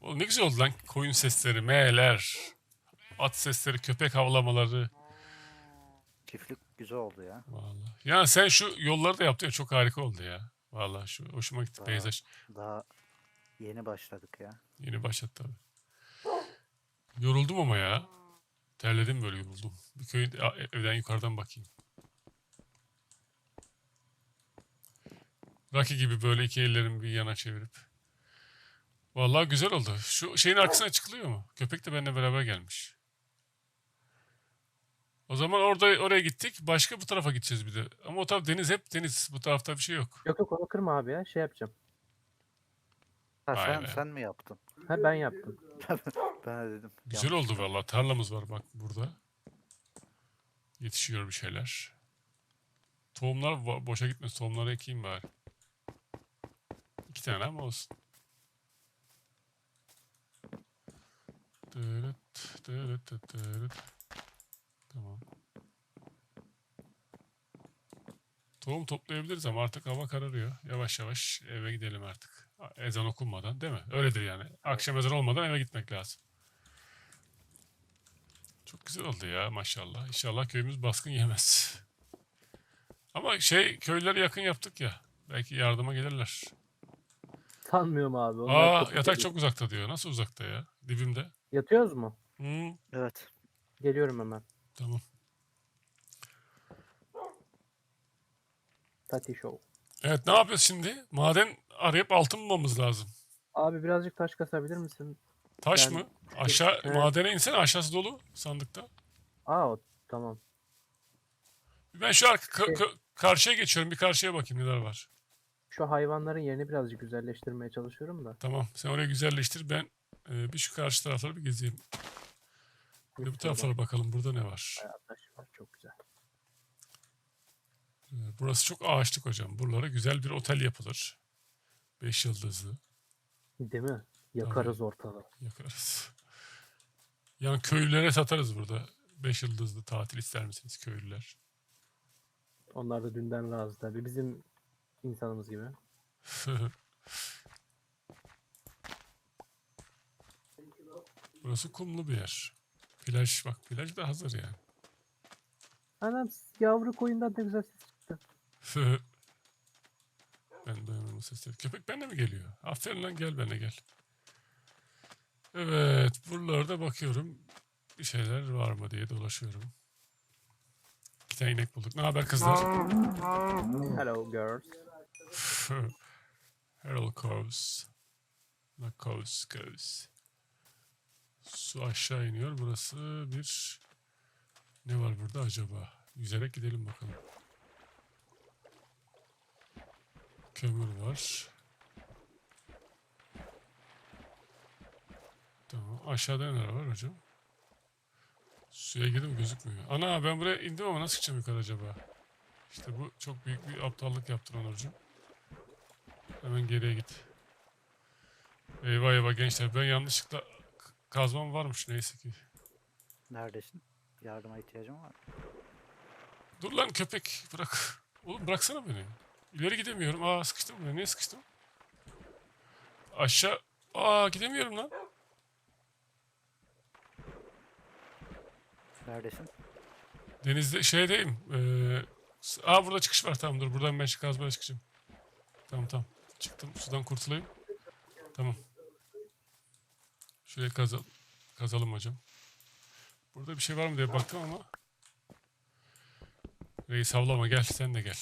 Oğlum ne güzel oldu lan. Koyun sesleri, meğeler, at sesleri, köpek havlamaları. Çiftlik güzel oldu ya. Vallahi. Ya sen şu yolları da yaptın ya çok harika oldu ya. Vallahi şu hoşuma gitti Daha- peyzaj. Daha yeni başladık ya. Yeni başladı tabii. Yoruldum ama ya. Terledim böyle yoruldum. Bir köy evden yukarıdan bakayım. Rocky gibi böyle iki ellerimi bir yana çevirip. Vallahi güzel oldu. Şu şeyin arkasına çıkılıyor mu? Köpek de benimle beraber gelmiş. O zaman orada oraya gittik. Başka bu tarafa gideceğiz bir de. Ama o taraf deniz hep deniz. Bu tarafta bir şey yok. Yok yok onu kırma abi ya. Şey yapacağım. Ha, sen, sen mi yaptın? Ha ben yaptım. Ben de dedim. Güzel oldu vallahi. Tarlamız var bak burada. Yetişiyor bir şeyler. Tohumlar bo- boşa gitmez. Tohumları ekeyim bari. İki tane ama olsun. Dırıt, dırıt, dırıt. Tamam. Tohum toplayabiliriz ama artık hava kararıyor. Yavaş yavaş eve gidelim artık. Ezan okunmadan değil mi? Öyledir yani. Akşam ezan olmadan eve gitmek lazım. Çok güzel oldu ya maşallah. İnşallah köyümüz baskın yemez. Ama şey köylere yakın yaptık ya. Belki yardıma gelirler. Sanmıyorum abi. onlar Aa çok yatak uzak. çok uzakta diyor. Nasıl uzakta ya? Dibimde. Yatıyoruz mu? Hmm, Evet. Geliyorum hemen. tamam. Tati Show. Evet ne yapıyoruz şimdi? Maden arayıp altın bulmamız lazım. Abi birazcık taş kasabilir misin? Taş Yani- mı? Aşağı Evet. madene insene aşağısı dolu sandıkta. Aa o, tamam. Ben şu arka, ka- Şey- ka- karşıya geçiyorum. Bir karşıya bakayım neler var. Şu hayvanların yerini birazcık güzelleştirmeye çalışıyorum da. Tamam. Sen orayı güzelleştir. Ben e, bir şu karşı tarafları bir gezeyim. Bir bu taraflara bakalım. Burada ne var? Bayağı taş var çok güzel. Ee, Burası çok ağaçlık hocam. Buralara güzel bir otel yapılır. Beş yıldızlı. Değil mi? Yakarız ortalığı. Yakarız. Yani köylülere satarız burada. Beş yıldızlı tatil ister misiniz köylüler? Onlar da dünden razı tabii. Bizim insanımız gibi. Burası kumlu bir yer. Plaj bak plaj da hazır yani. Anam yavru koyundan ne güzel ses çıktı. ben duyamam o sesleri. Köpek bende mi geliyor? Aferin lan gel benimle gel. Evet buralarda bakıyorum. Bir şeyler var mı diye dolaşıyorum. İki tane inek bulduk. Ne haber kızlar? Hello girls. Harold Coves. Ne Coves Coves. Su aşağı iniyor. Burası bir... Ne var burada acaba? Yüzerek gidelim bakalım. Kömür var. Tamam. Aşağıda neler var hocam? Suya girdim gözükmüyor. Ana ben buraya indim ama nasıl çıkacağım yukarı acaba? İşte bu çok büyük bir aptallık yaptın Onurcuğum. Hemen geriye git. Eyvah eyvah gençler ben yanlışlıkla kazmam varmış neyse ki. Neredesin? Yardıma ihtiyacım var. Dur lan köpek bırak. Oğlum bıraksana beni. İleri gidemiyorum. Aa sıkıştım buraya. Niye sıkıştım? Aşağı. Aa gidemiyorum lan. Neredesin? Denizde şeydeyim. Ee, aa burada çıkış var tamam dur. Buradan ben kazmaya çıkacağım. Tamam tamam. Çıktım. Sudan kurtulayım. Tamam. Şuraya kazalım. Kazalım hocam. Burada bir şey var mı diye baktım ama. Reis havlama gel sen de gel.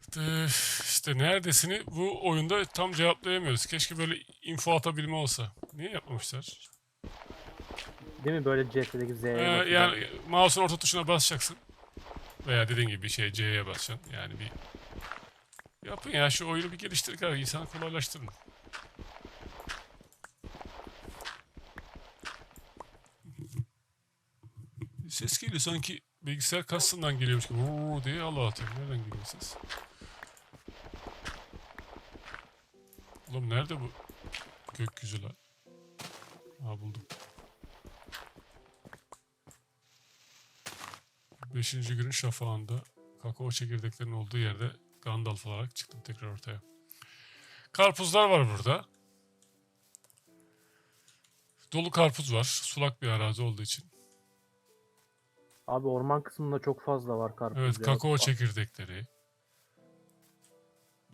İşte, işte neredesini bu oyunda tam cevaplayamıyoruz. Keşke böyle info atabilme olsa. Niye yapmamışlar? Değil mi böyle CT'deki Z'ye Ee, yani mouse'un orta tuşuna basacaksın. Veya dediğin gibi bir şey C'ye basacaksın. Yani bir yapın ya şu oyunu bir geliştirin abi. insanı kolaylaştırın. Ses geliyor sanki bilgisayar kasasından geliyormuş gibi. Oo diye Allah atıyor. Nereden geliyor ses? Oğlum nerede bu gökyüzü lan? Ha buldum. Beşinci günün şafağında kakao çekirdeklerinin olduğu yerde Gandalf olarak çıktım tekrar ortaya. Karpuzlar var burada. Dolu karpuz var. Sulak bir arazi olduğu için. Abi orman kısmında çok fazla var karpuz. Evet kakao çekirdekleri.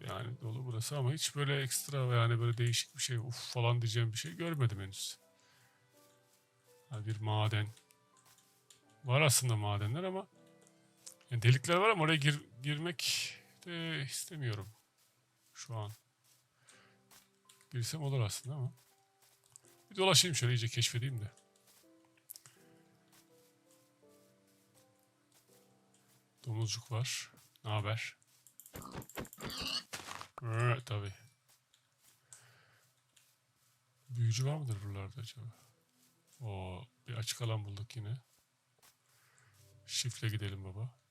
Yani dolu burası ama hiç böyle ekstra yani böyle değişik bir şey uf falan diyeceğim bir şey görmedim henüz. Yani bir maden. Var aslında madenler ama yani delikler var ama oraya gir- girmek de istemiyorum şu an. Girsem olur aslında ama. Bir dolaşayım şöyle iyice keşfedeyim de. Domuzcuk var. Ne haber? Evet tabii. Büyücü var mıdır buralarda acaba? O bir açık alan bulduk yine. Şifle gidelim baba.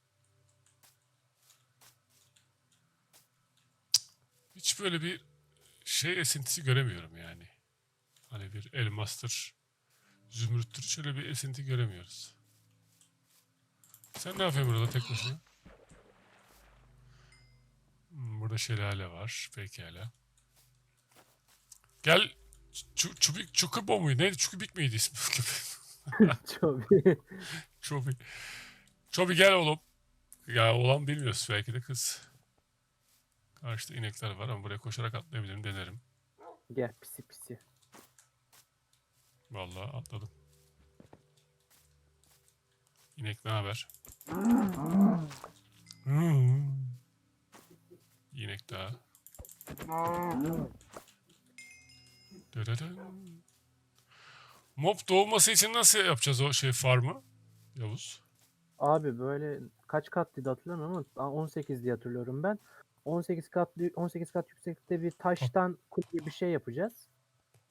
Hiç böyle bir şey esintisi göremiyorum yani. Hani bir elmastır, zümrüttür şöyle bir esinti göremiyoruz. Sen ne yapıyorsun burada tek başına? Hmm, Burada şelale var. Pekala. Gel. Ç- Çubik Çukubo muydu? Neydi? Çukubik miydi ismi? Çok Çobi. Çobi gel oğlum. Ya oğlan bilmiyoruz belki de kız. Karşıda inekler var ama buraya koşarak atlayabilirim denerim. Gel pisi pisi. Vallahi atladım. İnek ne haber? İnek daha. Mob doğması için nasıl yapacağız o şey farmı? Yavuz. Abi böyle kaç katlıydı hatırlamıyorum ama 18 diye hatırlıyorum ben. 18 katlı 18 kat yükseklikte bir taştan kule gibi bir şey yapacağız.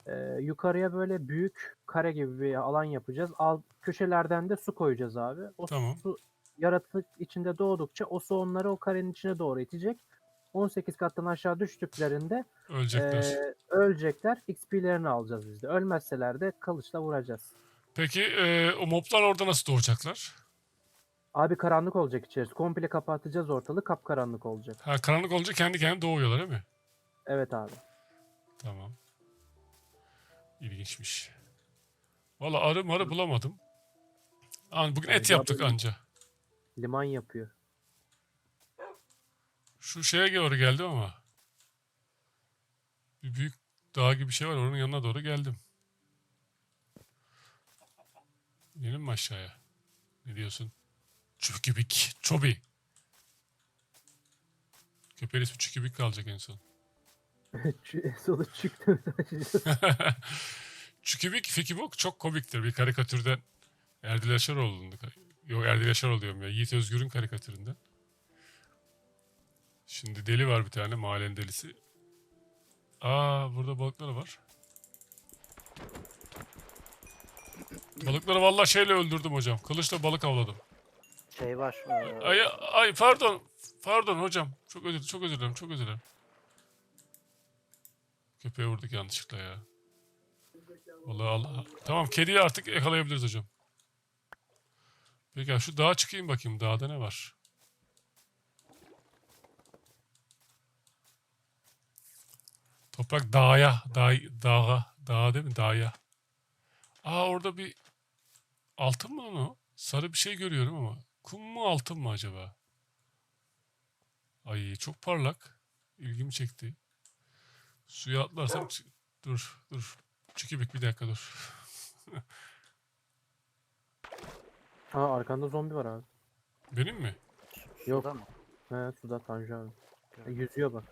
Ee, yukarıya böyle büyük kare gibi bir alan yapacağız. Alt köşelerden de su koyacağız abi. O Tamam. su yaratık içinde doğdukça o su onları o karenin içine doğru itecek. 18 kattan aşağı düştüklerinde Ölecekler. ee, ölecekler. XP'lerini alacağız biz de. Ölmezseler de kılıçla vuracağız. Peki e, o moblar orada nasıl doğacaklar? Abi karanlık olacak içerisi. Komple kapatacağız ortalığı. Kapkaranlık olacak. Ha, karanlık olunca kendi kendine doğuyorlar değil mi? Evet abi. Tamam. İlginçmiş. Valla arı marı bulamadım. An bugün et yaptık anca. Liman yapıyor. Şu şeye doğru geldim ama. Bir büyük dağ gibi bir şey var. Oranın yanına doğru geldim. İnelim mi aşağıya? Ne diyorsun? Çükübik. Çobi. Köpeğin ismi Çükübik kalacak en son. Ç- Solu çıktı. Çükübik Fikibok çok komiktir. Bir karikatürden Erdil Yaşaroğlu'nun Yok Erdil Yaşaroğlu diyorum ya. Yiğit Özgür'ün karikatüründen. Şimdi deli var bir tane mahallenin delisi. Aa burada balıklar var. Balıkları vallahi şeyle öldürdüm hocam. Kılıçla balık avladım. Şey var. ee, Ay ay pardon. Pardon hocam. Çok özür çok özür dilerim. Çok özür dilerim. Köpeğe vurduk yanlışlıkla ya. Vallahi Allah. Tamam kediyi artık yakalayabiliriz hocam. Peki şu dağa çıkayım bakayım. Dağda ne var? Toprak dağa, dağ, dağa, dağa değil mi? Dağa. Aa orada bir altın mı lan o? Sarı bir şey görüyorum ama. Kum mu altın mı acaba? Ay çok parlak. İlgimi çekti. Suya atlarsam dur dur. Çükübük bir dakika dur. Aa arkanda zombi var abi. Benim mi? Yok. suda mı? He suda Tanju abi. E, yüzüyor bak.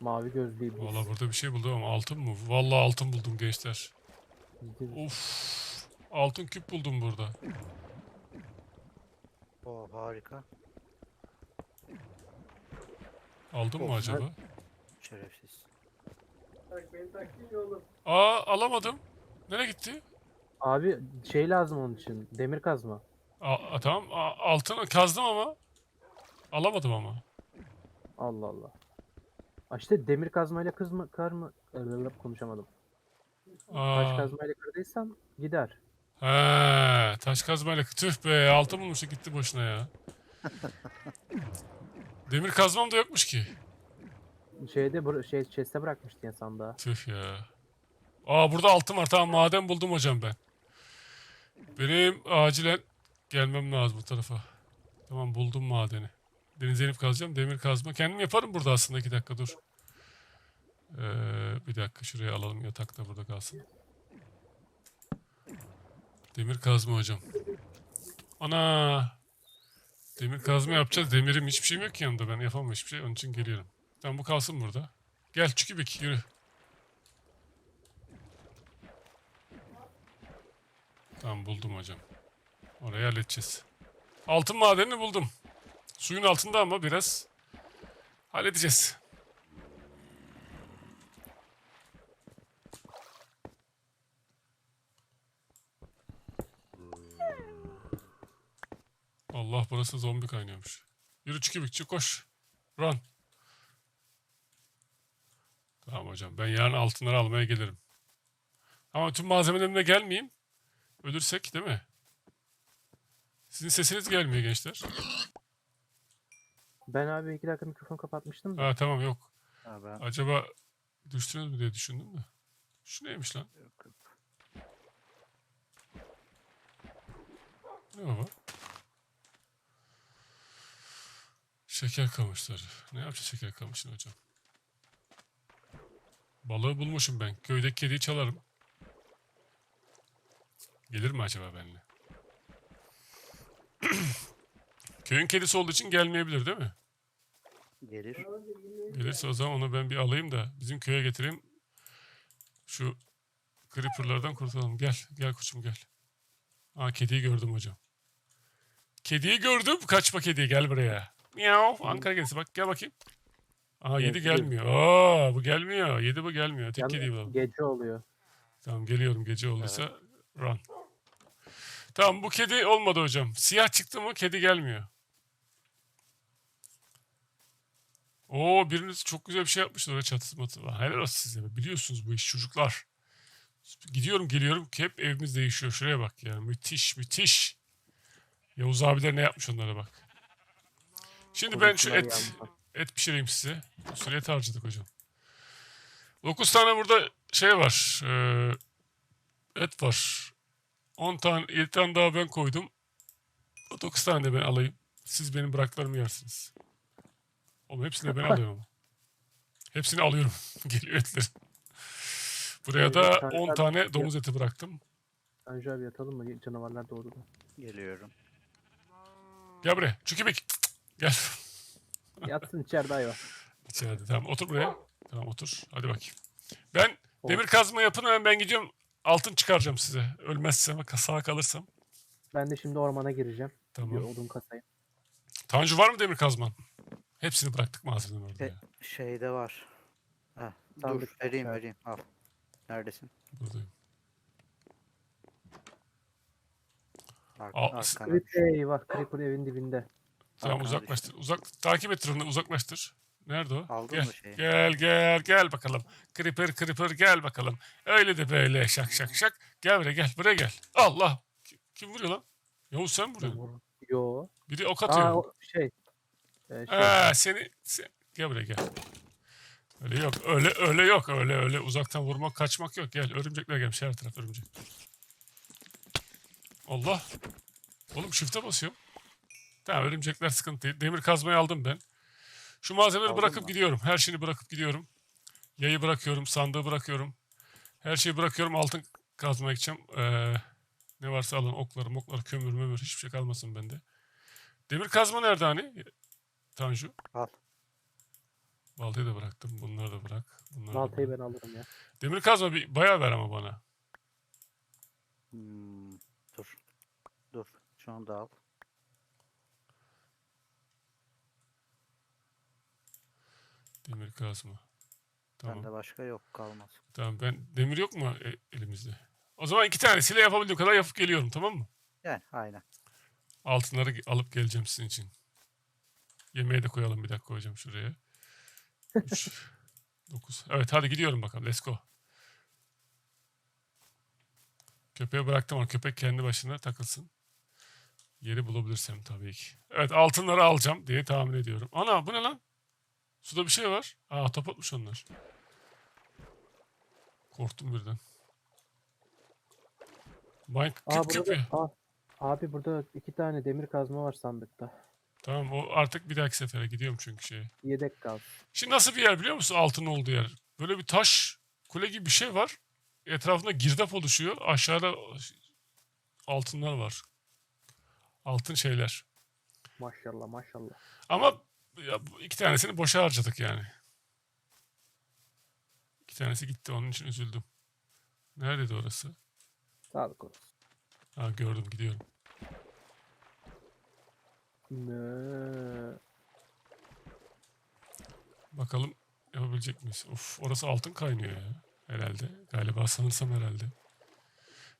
Mavi gözlü iblis. Vallahi burada bir şey buldum ama altın mı? Vallahi altın buldum gençler. Of. Altın küp buldum burada. O harika. Aldın mı acaba? Şerefsiz. Aa alamadım. Nereye gitti? Abi şey lazım onun için. Demir kazma. Aa, tamam a- altını kazdım ama alamadım ama. Allah Allah. Aa, işte demir kazmayla kızma kar mı? Ee, konuşamadım. Taş Aa, kazmayla kırdıysam gider. He, taş kazmayla tüh be altın bulmuştu gitti boşuna ya. Demir kazmam da yokmuş ki. Şeyde bur- şey chest'e bırakmıştı ya sandığa. Tüh ya. Aa burada altın var. Tamam maden buldum hocam ben. Benim acilen gelmem lazım bu tarafa. Tamam buldum madeni. Denize inip kazacağım. Demir kazma. Kendim yaparım burada aslında. iki dakika dur. Ee, bir dakika şuraya alalım. Yatak da burada kalsın. Demir kazma hocam. Ana! Demir kazma yapacağız. Demirim hiçbir şeyim yok ki yanımda. Ben yapamam hiçbir şey. Onun için geliyorum. Tamam bu kalsın burada. Gel Çükübük yürü. Tamam buldum hocam. Orayı halledeceğiz. Altın madenini buldum. Suyun altında ama biraz halledeceğiz. Burası zombi kaynıyormuş. Yürü Çükübükçü koş. Run. Tamam hocam ben yarın altınları almaya gelirim. Ama tüm malzemelerimle gelmeyeyim. Ölürsek değil mi? Sizin sesiniz gelmiyor gençler. Ben abi iki dakika mikrofon kapatmıştım da. Ha tamam yok. Ben Acaba düştünüz mü diye düşündüm de. Şu neymiş lan? yok, yok. Ne baba? Şeker kamışları. Ne yapacağız şeker kamışını hocam? Balığı bulmuşum ben. Köydeki kediyi çalarım. Gelir mi acaba benimle? Köyün kedisi olduğu için gelmeyebilir değil mi? gelir. Gelirse o zaman onu ben bir alayım da bizim köye getireyim. Şu creeperlardan kurtulalım. Gel, gel koçum gel. Aa kediyi gördüm hocam. Kediyi gördüm. Kaçma kediye gel buraya. Miyav. Ankara kedisi bak gel bakayım. Aa yedi gelmiyor. Aa bu gelmiyor. Yedi bu gelmiyor. Tek kediyi bulalım. Gece oluyor. Tamam geliyorum gece olduysa run. Tamam bu kedi olmadı hocam. Siyah çıktı mı kedi gelmiyor. Oo biriniz çok güzel bir şey yapmışlar oraya çatısı matı. Lan Helal olsun size. Biliyorsunuz bu iş çocuklar. Gidiyorum geliyorum hep evimiz değişiyor. Şuraya bak ya. Müthiş müthiş. Yavuz abiler ne yapmış onlara bak. Şimdi ben şu et et pişireyim size. Bir sürü et harcadık hocam. 9 tane burada şey var. eee, et var. 10 tane, 7 tane daha ben koydum. 9 tane de ben alayım. Siz benim bıraklarımı yersiniz. Oğlum hepsini de ben alıyorum. Hepsini alıyorum. Geliyor etleri. Buraya da tane 10 daha- tane domuz eti bıraktım. Tanju abi yatalım mı? Canavarlar doğdu da. Geliyorum. Gel buraya. Çükübük. Gel. Yatsın içeride hayvan. İçeride. Tamam otur buraya. Tamam otur. Hadi bakayım. Ben Olur. demir kazma yapın hemen ben gidiyorum. Altın çıkaracağım size. Ölmezsem sağ kalırsam. Ben de şimdi ormana gireceğim. Bir Tamam. odun kasayım. Tanju var mı demir kazman? Hepsini bıraktık malzemenin orada E- ya. Şeyde var. Heh, Sandık dur vereyim evet. vereyim. Al. Neredesin? Buradayım. Ar. Creeper eyvah. Creeper evin dibinde. Tamam Arkana uzaklaştır. Uzak takip et tırını uzaklaştır. Nerede o? Aldın gel. mı şeyi? Gel gel gel bakalım. Creeper creeper gel bakalım. Öyle de böyle şak şak şak. Gel buraya gel buraya gel. Allah. Kim, kim vuruyor lan? Yavuz sen mi vuruyorsun. Yo. Biri ok atıyor. Aa o şey. Ee, şey. Ha seni sen, gel buraya gel. Öyle yok. Öyle öyle yok. Öyle öyle uzaktan vurmak, kaçmak yok. Gel örümcekler gelmiş her taraf örümcek. Allah. Oğlum shift'e basıyorum. Tamam örümcekler sıkıntı değil. Demir kazmayı aldım ben. Şu malzemeleri Aldın bırakıp mı? gidiyorum. Her şeyini bırakıp gidiyorum. Yayı bırakıyorum, sandığı bırakıyorum. Her şeyi bırakıyorum. Altın kazmaya gideceğim. Ee, ne varsa alın. Okları, mokları, kömür, mömür. Hiçbir şey kalmasın bende. Demir kazma nerede hani? Tanju. Al. Baltayı da bıraktım. Bunları da bırak. Bunları da Baltayı bırak. ben alırım ya. Demir kazma bir bayağı ver ama bana. Hmm, dur. Dur. Şunu da al. Demir kazma. Tamam. Bende başka yok kalmaz. Tamam ben demir yok mu e- elimizde? O zaman iki tanesiyle yapabildiğim kadar yapıp geliyorum tamam mı? Yani aynen. Altınları alıp geleceğim sizin için. Yemeğe de koyalım bir dakika hocam şuraya. 3, 9. Evet hadi gidiyorum bakalım. Let's go. Köpeğe bıraktım ama köpek kendi başına takılsın. Yeri bulabilirsem tabii ki. Evet altınları alacağım diye tahmin ediyorum. Ana bu ne lan? Suda bir şey var. Aa tapatmış onlar. Korktum birden. Mike Aa kıp burada ya. aa, abi burada iki tane demir kazma var sandıkta. Tamam o artık bir dahaki sefere gidiyorum çünkü şeye. Yedek kal. Şimdi nasıl bir yer biliyor musun altın olduğu yer? Böyle bir taş kule gibi bir şey var. Etrafında girdap oluşuyor. Aşağıda altınlar var. Altın şeyler. Maşallah maşallah. Ama ya, iki tanesini boşa harcadık yani. İki tanesi gitti onun için üzüldüm. Neredeydi orası? Sağlık olsun. Ha gördüm gidiyorum. Ne? Bakalım yapabilecek miyiz? Of orası altın kaynıyor ya. Herhalde. Galiba sanırsam herhalde.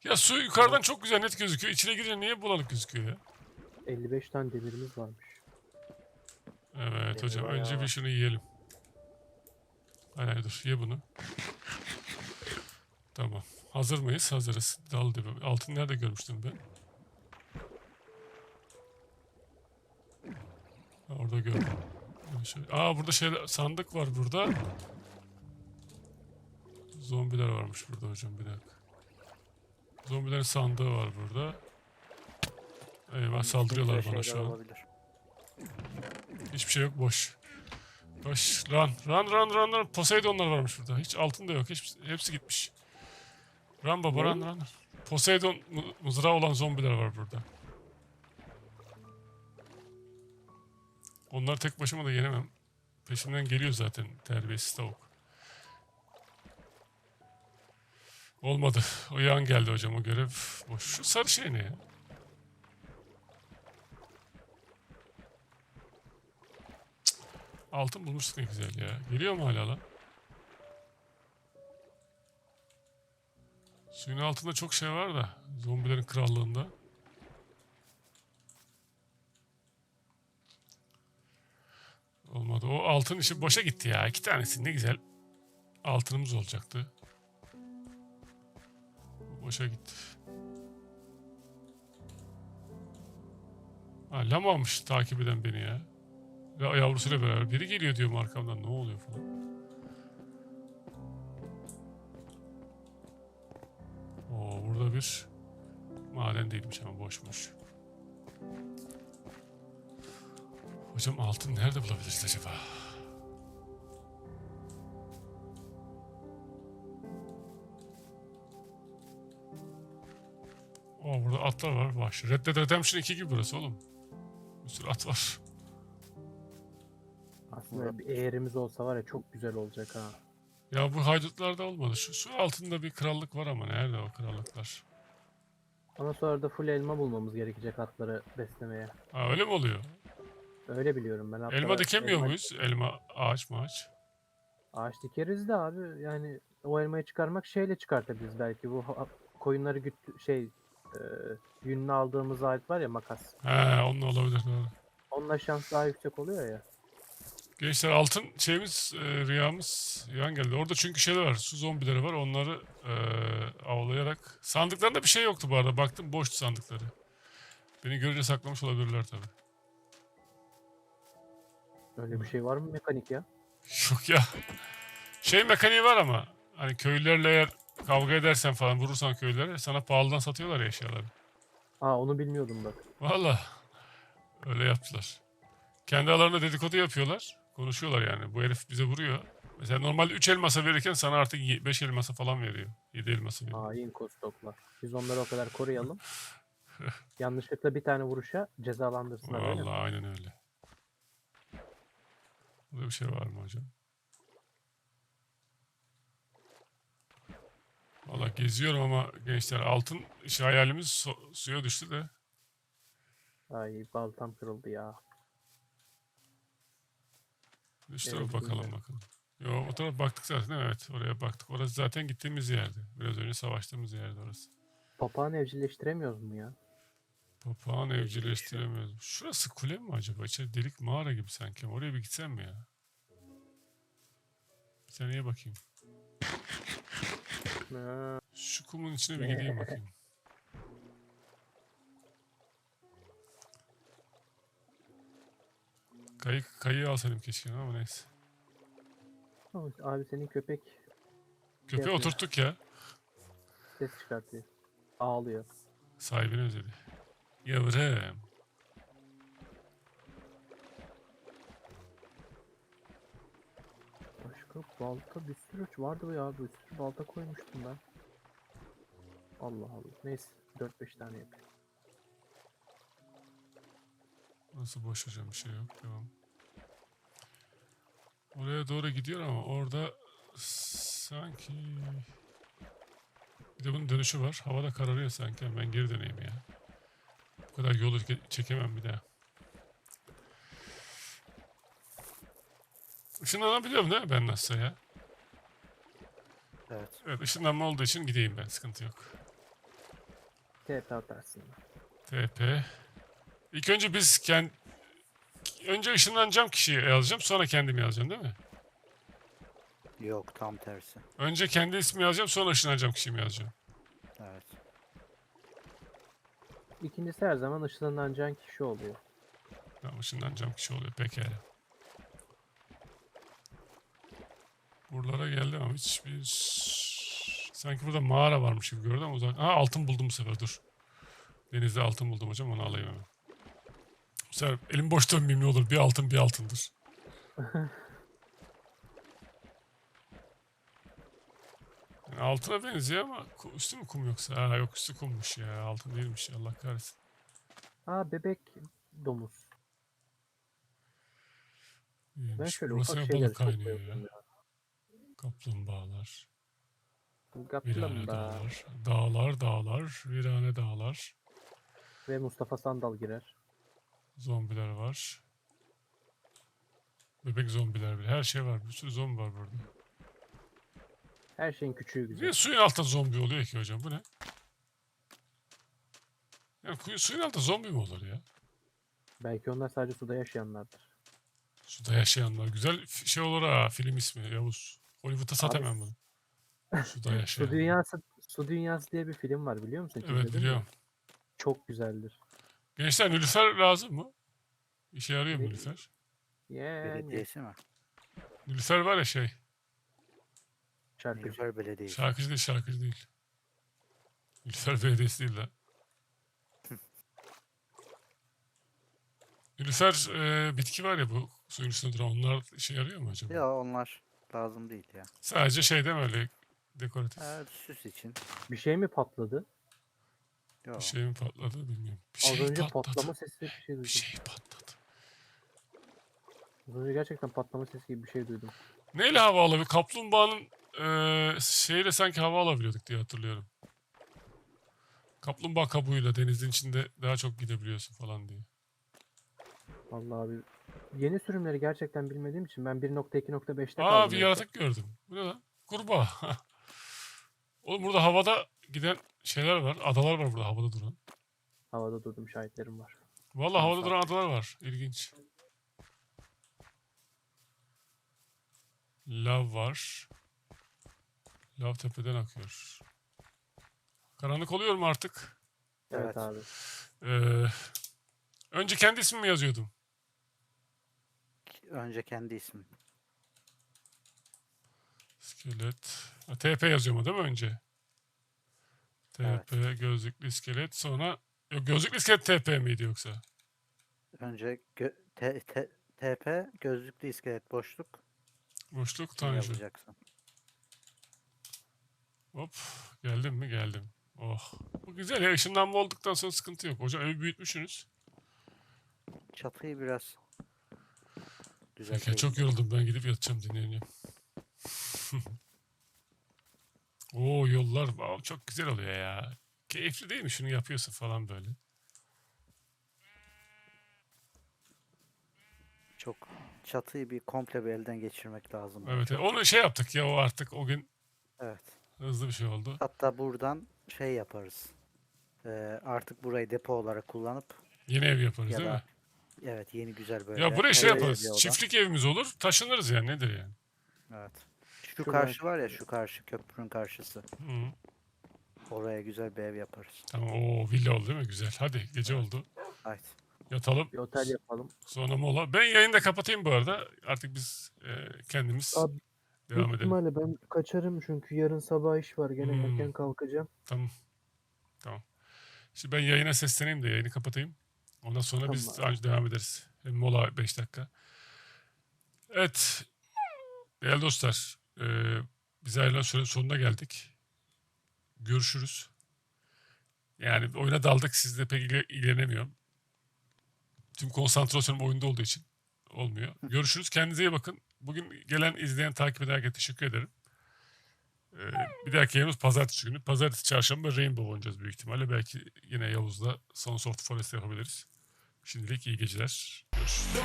Ya su yukarıdan çok güzel net gözüküyor. İçine girince niye bulanık gözüküyor ya? 55 tane demirimiz varmış. Evet hocam önce bir şunu yiyelim. Hayır dur ye bunu. Tamam. Hazır mıyız? Hazırız. Dal dibi. Altın nerede görmüştüm ben? Ha, orada gördüm. Şöyle- Aa burada şey sandık var burada. Zombiler varmış burada hocam bir dakika. Zombilerin sandığı var burada. Eyvah saldırıyorlar bana şu an. olabilir. Hiçbir şey yok boş. Boş. Run. Run run run run. Poseidonlar varmış burada. Hiç altın da yok. Hiç, hepsi gitmiş. Run baba run run. Poseidon mu- mızrağı olan zombiler var burada. Onları tek başıma da yenemem. Peşimden geliyor zaten terbiyesiz tavuk. Olmadı. O yan geldi hocam o görev. Boş. Şu sarı şey ne ya? Altın bulmuştuk ne güzel ya. Geliyor mu hala lan? Suyun altında çok şey var da. Zombilerin krallığında. Olmadı. O altın işi boşa gitti ya. İki tanesi ne güzel. Altınımız olacaktı. Boşa gitti. Ha, lamamış takip eden beni ya. Ya yavrusuyla beraber. Biri geliyor diyorum arkamdan. Ne oluyor falan. Oo burada bir maden değilmiş ama boşmuş. Hocam altın nerede bulabiliriz acaba? Oo burada atlar var. Baş. Red Dead Redemption 2 gibi burası oğlum. Bir sürü at var. Aslında bir eğerimiz olsa var ya çok güzel olacak ha. Ya bu haydutlarda olmadı. Şu su altında bir krallık var ama nerede o krallıklar? Ama sonra da full elma bulmamız gerekecek atları beslemeye. Ha öyle mi oluyor? Öyle biliyorum ben. Atlara Elma dikemiyor elma- muyuz? Elma, ağaç maaç. Ağaç dikeriz de abi yani o elmayı çıkarmak şeyle çıkartabiliriz belki. Bu koyunları güt şey e, yününü aldığımız alet var ya makas. He onunla olabilir doğru. Onunla şans daha yüksek oluyor ya. Gençler altın şeyimiz, e, rüyamız yan geldi. Orada çünkü şeyler var, su zombileri var. Onları e, avlayarak... Sandıklarında bir şey yoktu bu arada. Baktım boştu sandıkları. Beni görünce saklamış olabilirler tabii. Öyle bir şey var mı mekanik ya? Yok ya. Şey mekaniği var ama. Hani köylülerle eğer kavga edersen falan vurursan köylülere sana pahalıdan satıyorlar ya eşyaları. Aa onu bilmiyordum bak. Valla. Öyle yaptılar. Kendi aralarında dedikodu yapıyorlar. Konuşuyorlar yani. Bu herif bize vuruyor. Mesela normalde 3 elmasa verirken sana artık 5 elmasa falan veriyor. 7 elması veriyor. Hain kostoklar. Biz onları o kadar koruyalım. Yanlışlıkla bir tane vuruşa cezalandırsınlar? Vallahi aynen öyle. Burada bir şey var mı hocam? Valla geziyorum ama gençler altın işi hayalimiz su- suya düştü de. Ay baltam kırıldı ya. Üst Evet, tarafa bakalım bakalım. Yo o tarafa baktık zaten evet oraya baktık. Orası zaten gittiğimiz yerdi. Biraz önce savaştığımız yerdi orası. Papağanı evcilleştiremiyoruz mu ya? Papağan evcilleştiremiyoruz. Şurası kule mi acaba? İçeri delik mağara gibi sanki. Oraya bir gitsem mi ya? Bir seneye bakayım. Şu kumun içine bir gideyim bakayım. Kayı, kayıyı alsaydım keşke ama neyse. Abi senin köpek Köpeği Yapıyor. oturttuk ya. ses çıkartıyor. Ağlıyor. Sahibini özledi. Yavrum. Başka balta bir sürü vardı ya. Bir sürü balta koymuştum ben. Allah Allah. Neyse 4-5 tane yapayım. Nasıl boş hocam bir şey yok. Devam. Oraya doğru gidiyor ama orada sanki bir de bunun dönüşü var. Havada kararıyor sanki. Ben geri döneyim ya. Bu kadar yolu çekemem bir daha. Işınlanabiliyorum değil mi ben nasılsa ya? Evet. Evet ışınlanma olduğu için gideyim ben. Sıkıntı yok. TP atarsın. TP. İlk önce biz kend... Önce ışınlanacağım kişiyi yazacağım sonra kendimi yazacağım değil mi? Yok tam tersi. Önce kendi ismi yazacağım sonra ışınlanacağım kişimi yazacağım. Evet. İkincisi her zaman ışınlanacağın kişi oluyor. Tamam ışınlanacağım kişi oluyor pekala. Buralara geldim ama hiçbir... Sanki burada mağara varmış gibi gördüm ama uzak. Aa altın buldum bu sefer dur. Denizde altın buldum hocam onu alayım hemen. Sefer elim boş dönmeyeyim ne olur. Bir altın bir altındır. Yani altına benziyor ama ku- üstü mü kum yoksa? Aa yok üstü kummuş ya. Altın değilmiş ya Allah kahretsin. Aa bebek domuz. Ben şöyle Burası ufak ne şeyleri balık kaynıyor ya. ya. Kaplumbağalar. Virane dağlar. Dağlar dağlar. Virane dağlar. ve Mustafa Sandal girer. Zombiler var. Bebek zombiler bile. Her şey var. Bir sürü zombi var burada. Her şeyin küçüğü güzel. Niye suyun altında zombi oluyor ki hocam? Bu ne? Yani kuyu- suyun altında zombi mi olur ya? Belki onlar sadece suda yaşayanlardır. Suda yaşayanlar. Güzel şey olur ha. Film ismi Yavuz. Hollywood'a sat hemen bunu. Suda Su yaşayanlar. Dünyası Su Dünyası diye bir film var biliyor musun? Hiç Evet izledin mi? biliyorum. Çok güzeldir. Gençler Nilüfer lazım mı? İşe yarıyor mu Nilüfer? Yani Belediyesi mi? Nilüfer var ya şey. şarkıcı. Nilüfer Belediyesi. Şarkıcı değil, şarkıcı değil. Nilüfer Belediyesi değil lan. Nilüfer e, bitki var ya bu suyun üstünde duran onlar işe yarıyor mu acaba? Ya onlar lazım değil ya. Sadece şey değil mi öyle dekoratif? Evet, süs için. Bir şey mi patladı? Yok. Bir şey mi patladı bilmiyorum. Bir Az şey önce patladı. patlama sesi bir şey Bir duydum. şey patladı. Az önce gerçekten patlama sesi gibi bir şey duydum. Neyle hava alabiliyor? Kaplumbağanın e, şeyle sanki hava alabiliyorduk diye hatırlıyorum. Kaplumbağa kabuğuyla denizin içinde daha çok gidebiliyorsun falan diye. Vallahi abi yeni sürümleri gerçekten bilmediğim için ben 1.2.5'te Aa kaldım. bir en son. yaratık gördüm. Bu ne lan? Kurbağa. Oğlum burada havada giden şeyler var. Adalar var burada havada duran. Havada durdum şahitlerim var. Vallahi havada Sağ duran adalar var. İlginç. Lav var. Lav tepeden akıyor. Karanlık oluyor mu artık? Evet, Evet. abi. Ee, önce kendi ismimi yazıyordum. Önce kendi ismin. İskelet. Ha, TP yazıyorum değil mi önce? TP Evet. gözlüklü iskelet sonra yok gözlüklü iskelet TP miydi yoksa? Önce gö- te- te- TP gözlüklü iskelet boşluk. Boşluk yazacaksın. Hop geldim mi geldim. Oh. Bu güzel ya ışınlanma olduktan sonra sıkıntı yok. Hocam evi büyütmüşsünüz. Çatıyı biraz Peki düzeltelim. çok yoruldum ben gidip yatacağım dinleniyorum. Oo yollar wow, çok güzel oluyor ya. Keyifli değil mi şunu yapıyorsun falan böyle. Çok çatıyı bir komple bir elden geçirmek lazım. Evet Çok- onu şey yaptık ya o artık o gün Evet. hızlı bir şey oldu. Hatta buradan şey yaparız. Ee, artık burayı depo olarak kullanıp Yeni ev yaparız ya değil mi? da evet yeni güzel böyle. Ya buraya şey yaparız. Çiftlik evimiz olur. Taşınırız yani nedir yani? Evet. Şu karşı var ya şu karşı köprünün karşısı. Hı. Oraya güzel bir ev yaparız. Tamam o villa oldu değil mi? Güzel. Hadi gece oldu. Haydi. Yatalım. Bir otel yapalım. Sonra mola. Ben yayını da kapatayım bu arada. Artık biz e, kendimiz Abi, devam Büyük edelim. ihtimalle ben kaçarım çünkü yarın sabah iş var. Gene Hmm. erken kalkacağım. Tamam. Tamam. Şimdi ben yayına sesleneyim de yayını kapatayım. Ondan sonra biz Tamam. anca devam ederiz. Hem mola 5 dakika. Evet. Değerli dostlar. E, biz ayrılan süre sonuna geldik. Görüşürüz. Yani oyuna daldık. Sizle pek ilgi- ilgilenemiyorum. Tüm konsantrasyonum oyunda olduğu için olmuyor. Görüşürüz. Kendinize iyi bakın. Bugün gelen, izleyen, takip eden herkese teşekkür ederim. Ee, bir dahaki yayınımız pazartesi günü. Pazartesi, çarşamba Rainbow oynayacağız büyük ihtimalle. Belki yine Yavuz'la Sons of the Forest yapabiliriz. Şimdilik iyi geceler. Görüşürüz.